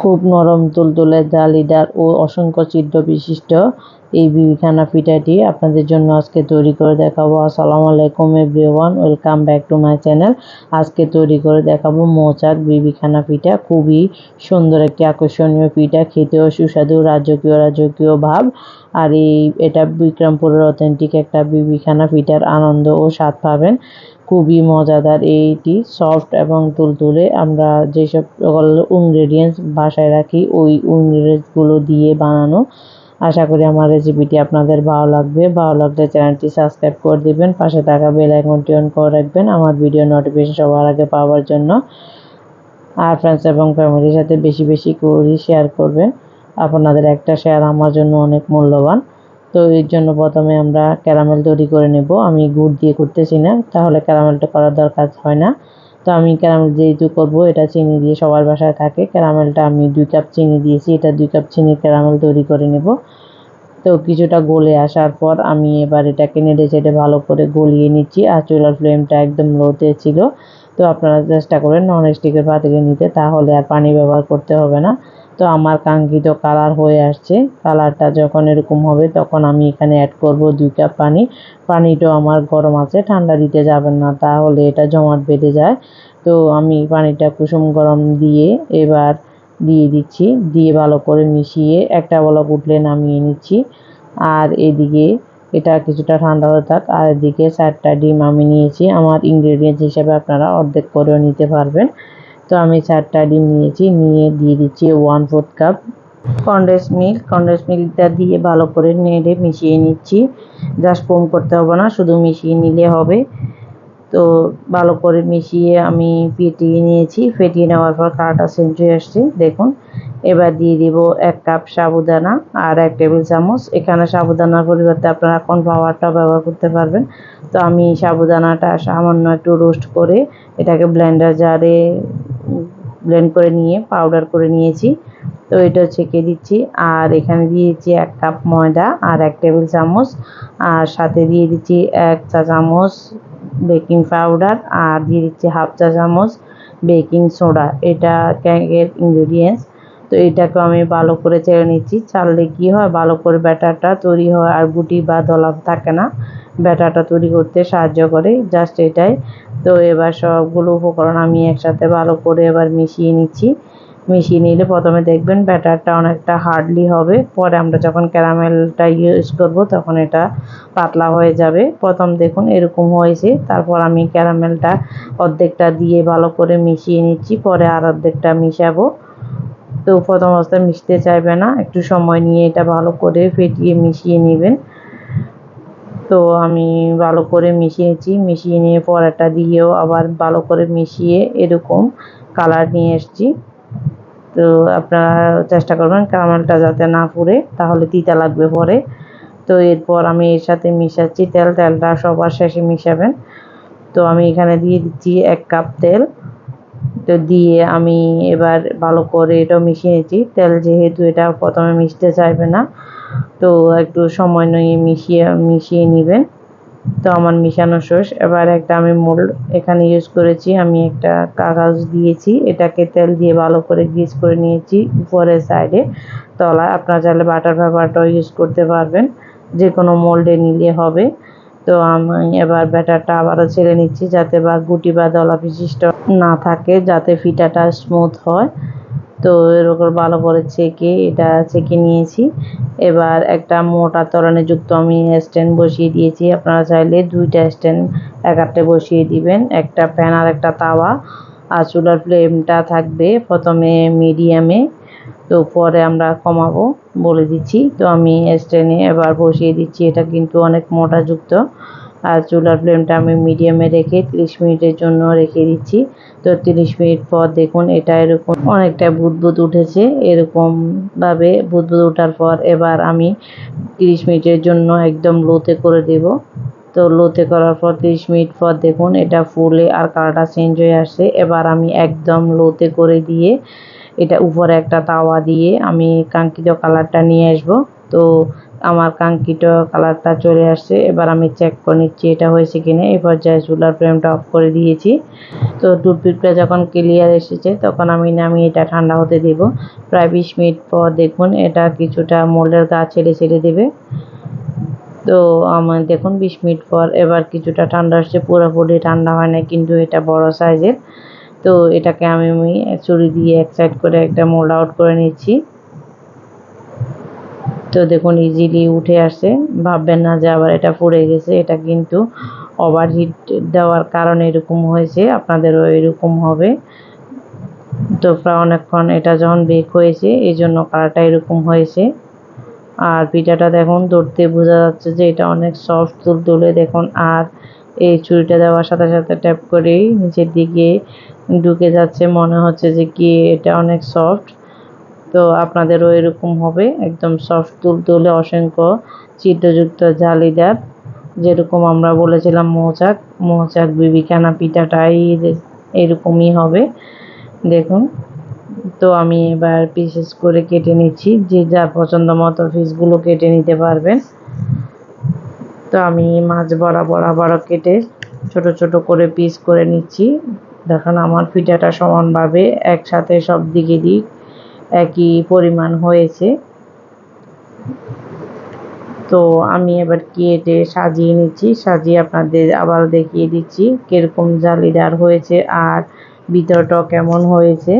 খুব নরম তুলতুলে জালিদার ও অসংখ্য ছিদ্র বিশিষ্ট এই বিবিখানা পিঠাটি আপনাদের জন্য আজকে তৈরি করে দেখাবো। আসসালামু আলাইকুম everyone, welcome back to my channel. আজকে তৈরি করে দেখাবো মৌচাক বিবিখানা পিঠা। খুবই সুন্দর একটি আকর্ষণীয় পিঠা, খেতেও সুস্বাদু, রাজকীয় রাজকীয় ভাব। আর এই, এটা বিক্রমপুরের অথেন্টিক একটা বিবিখানা পিঠার আনন্দ ও স্বাদ পাবেন। খুবই মজাদার এইটি সফট এবং তুলতুলে। আমরা যেসব ইনগ্রেডিয়েন্টস বাসায় রাখি, ওই ইনগ্রেডিয়েন্টসগুলো দিয়ে বানানো। আশা করি আমার রেসিপিটি আপনাদের ভালো লাগবে। ভালো লাগলে চ্যানেলটি সাবস্ক্রাইব করে দিবেন, পাশে থাকা বেল আইকনটি অন করে রাখবেন, আমার ভিডিও নোটিফিকেশন সবার আগে পাওয়ার জন্য। আর ফ্রেন্ডস এবং ফ্যামিলির সাথে বেশি বেশি করে শেয়ার করবেন। আপনাদের একটা শেয়ার আমার জন্য অনেক মূল্যবান। তো এর জন্য প্রথমে আমরা ক্যারামেল তৈরি করে নেব। আমি গুড় দিয়ে করতেছি না, তাহলে ক্যারামেলটা করার দরকার হয় না। তো আমি ক্যারামেল যেহেতু করব, এটা চিনি দিয়ে সবার বাসায় থাকে। ক্যারামেলটা আমি দুই কাপ চিনি দিয়েছি, এটা দুই কাপ চিনির ক্যারামেল তৈরি করে নেব। তো কিছুটা গলে আসার পর আমি এবার এটাকে নেড়ে চেড়ে ভালো করে গলিয়ে নিচ্ছি। আর চুলার ফ্লেমটা একদম লোতে ছিল। তো আপনারা চেষ্টা করেন নন স্টিকের পাতিলে নিতে, তাহলে আর পানি ব্যবহার করতে হবে না। তো আমার কাঙ্ক্ষিত কালার হয়ে আসছে। কালারটা যখন এরকম হবে তখন আমি এখানে অ্যাড করব দুই কাপ পানি। পানিটাও আমার গরম আছে, ঠান্ডা দিতে যাবেন না, তাহলে এটা জমাট বেঁধে যায়। তো আমি পানিটা কুসুম গরম দিয়ে এবার দিয়ে দিচ্ছি, দিয়ে ভালো করে মিশিয়ে একটা বলক উঠলে নামিয়ে নিচ্ছি। আর এদিকে এটা কিছুটা ঠান্ডা হতে থাক, আর এদিকে চারটা ডিম আমি নিয়েছি। আমার ইনগ্রেডিয়েন্টস হিসেবে আপনারা অর্ধেক করেও নিতে পারবেন। তো আমি চারটা ডিম নিয়েছি, নিয়ে দিয়ে দিচ্ছি one fourth cup condensed milk condensed মিল্কটা দিয়ে ভালো করে নেড়ে মিশিয়ে নিচ্ছি। জাস্ট কম করতে হবে না, শুধু মিশিয়ে নিলে হবে। তো ভালো করে মিশিয়ে আমি ফেটিয়ে নিয়েছি। ফেটিয়ে নেওয়ার পর কাটা হয়ে আসছে, দেখুন। এবার দিয়ে দিব এক কাপ সাবুদানা আর এক টেবিল চামচ। এখানে সাবুদানার পরিবর্তে আপনারা কর্নফ্লাওয়ারটা ব্যবহার করতে পারবেন। তো আমি সাবুদানাটা সামান্য একটু রোস্ট করে এটাকে ব্লেন্ডার জারে ব্লেন্ড করে নিয়ে পাউডার করে নিয়েছি। তো এটা ছেঁকে দিচ্ছি। আর এখানে দিয়েছি এক কাপ ময়দা আর এক টেবিল চামচ। আর সাথে দিয়ে দিচ্ছি এক চা চামচ বেকিং পাউডার আর দিয়ে দিচ্ছি হাফ চা চামচ বেকিং সোডা এটা ক্যাকের ইনগ্রেডিয়েন্টস তো এটাকে আমি ভালো করে ছেড়ে নিচ্ছি। চাললে কি হয়? ভালো করে ব্যাটারটা তৈরি হয় আর গুটি বা দলা থাকে না। ব্যাটারটা তৈরি করতে সাহায্য করে। জাস্ট এটাই। তো এবার সবগুলো উপকরণ আমি একসাথে ভালো করে এবার মিশিয়ে নিচ্ছি। মিশিয়ে নিলে প্রথমে দেখবেন ব্যাটারটা অনেকটা হার্ডলি হবে। পরে আমরা যখন ক্যারামেলটা ইউজ করব তখন এটা পাতলা হয়ে যাবে। প্রথম দেখুন এরকম হয়েছে। তারপর আমি ক্যারামেলটা অর্ধেকটা দিয়ে ভালো করে মিশিয়ে নিচ্ছি। পরে আর অর্ধেকটা মিশাবো। তো প্রথম অবস্থায় মিশতে চাইবে না। একটু সময় নিয়ে এটা ভালো করে ফেটিয়ে মিশিয়ে নেবেন। তো আমি ভালো করে মিশিয়েছি মিশিয়ে নিয়ে পরাটা দিয়েও আবার ভালো করে মিশিয়ে এরকম কালার নিয়ে এসছি। তো আপনারা চেষ্টা করবেন কামালটা যাতে না পুড়ে তাহলে তিতা লাগবে পরে। তো এরপর আমি এর সাথে মিশাচ্ছি তেল। তেলটা সবার শেষে মিশাবেন। তো আমি এখানে দিয়ে দিচ্ছি এক কাপ তেল। তো দিয়ে আমি এবার ভালো করে এটাও মিশিয়ে নিচ্ছি তেল যেহেতু এটা প্রথমে মিশতে চাইবে না, তো একটু সময় নিয়ে মিশিয়ে মিশিয়ে নেবেন তো আমার মিশানো শেষ। এবার একটা আমি মোল্ড এখানে ইউজ করেছি। আমি একটা কাগজ দিয়েছি। এটাকে তেল দিয়ে ভালো করে গ্রিস করে নিয়েছি উপরের সাইডে তলায় আপনারা চাইলে বাটার পেপারটাও ইউজ করতে পারবেন। যে কোনো মোল্ডে নিলে হবে। তো আমি এবার ব্যাটারটা আবারও ছেড়ে নিচ্ছি যাতে বা গুটি বা দলা বিশিষ্ট না থাকে যাতে ফিটাটা স্মুথ হয়। তো এরকম ভালো করে ছেঁকে এটা ছেঁকে নিয়েছি। এবার একটা মোটা তরণে যুক্ত আমি স্ট্যান্ড বসিয়ে দিয়েছি। আপনারা চাইলে দুইটা স্ট্যান্ড এক একটা বসিয়ে দিবেন, একটা প্যান আর একটা তাওয়া। আর চুলার ফ্লেমটা থাকবে প্রথমে মিডিয়ামে তো পরে আমরা কমাবো বলে দিচ্ছি। তো আমি স্ট্যান্ডে এবার বসিয়ে দিচ্ছি। এটা কিন্তু অনেক মোটা যুক্ত। আর চুলার ফ্লেমটা আমি মিডিয়ামে রেখে 30 মিনিটের জন্য রেখে দিচ্ছি। তো 30 মিনিট পর দেখুন এটা এরকম অনেকটা বুদবুদ উঠেছে। এরকমভাবে বুদবুদ ওঠার পর এবার আমি 30 মিনিটের জন্য একদম লোতে করে দেব। তো লোতে করার পর 30 মিনিট পর দেখুন এটা ফুলে আর কালারটা চেঞ্জ হয়ে আসছে। এবার আমি একদম লোতে করে দিয়ে এটা উপরে একটা তাওয়া দিয়ে আমি কাঙ্ক্ষিত কালারটা নিয়ে আসব। তো আমার কাঙ্ক্ষিত কালারটা চলে আসছে। এবার আমি চেক করে নিচ্ছি এটা হয়েছে কিনা। এই পর্যায়ে চুলার ফ্লেমটা অফ করে দিয়েছি। তো টুথপিকটা যখন ক্লিয়ার এসেছে, তখন আমি নামিয়ে এটা ঠান্ডা হতে দেব। প্রায় বিশ মিনিট পর দেখুন এটা কিছুটা মোল্ডের গা ছেড়ে ছেড়ে দেবে। তো আমার দেখুন বিশ মিনিট পর এবার কিছুটা ঠান্ডা আসছে। পুরোপুরি ঠান্ডা হয় না কিন্তু এটা বড় সাইজের তো এটাকে আমি আমি ছুরি দিয়ে এক সাইড করে একটা মোল্ড আউট করে নিচ্ছি। তো দেখুন ইজিলি উঠে আসে। ভাববেন না যে আবার এটা পুড়ে গেছে, এটা কিন্তু ওভারহিট দেওয়ার কারণে এরকম হয়েছে, আপনাদেরও এরকম হবে। তো প্রায় অনেকক্ষণ এটা যখন বেক হয়েছে, এই জন্য কালারটা এরকম হয়েছে। আর পিঠাটা দেখুন, ধরতে বোঝা যাচ্ছে যে এটা অনেক সফট তুল তুলে দেখুন, আর এই ছুরিটা দেওয়ার সাথে সাথে ট্যাপ করেই নিচের দিকে ঢুকে যাচ্ছে, মনে হচ্ছে যে কি এটা অনেক সফট তো আপনাদেরও এরকম হবে। একদম সফট তুল তুলে অসংখ্য ছিদ্রযুক্ত জালিদার যেরকম আমরা বলেছিলাম মৌচাক মৌচাক বিবিখানা পিঠাটাই এরকমই হবে। দেখুন, তো আমি এবার পিসেস করে কেটে নিচ্ছি, যে যার পছন্দ মতো পিসগুলো কেটে নিতে পারবেন। তো আমি মাছ বড়া বড় কেটে ছোট ছোট করে পিস করে নিচ্ছি। দেখুন, আমার পিঠাটা সমানভাবে একসাথে সব দিকে দিক একই পরিমাণ হয়েছে। তো আমি এবার কেটে সাজিয়ে নিচ্ছি, সাজিয়ে আপনাদের আবার দেখিয়ে দিচ্ছি কীরকম জালিদার হয়েছে আর ভিতরটাও কেমন হয়েছে।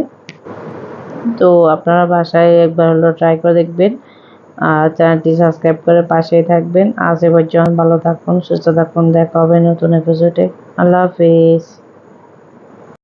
তো আপনারা বাসায় একবার হলো ট্রাই করে দেখবেন। আর চ্যানেলটি সাবস্ক্রাইব করে পাশেই থাকবেন। আজ এবার ভালো থাকুন, সুস্থ থাকুন, দেখা হবে নতুন এপিসোডে আল্লাহ হাফেজ।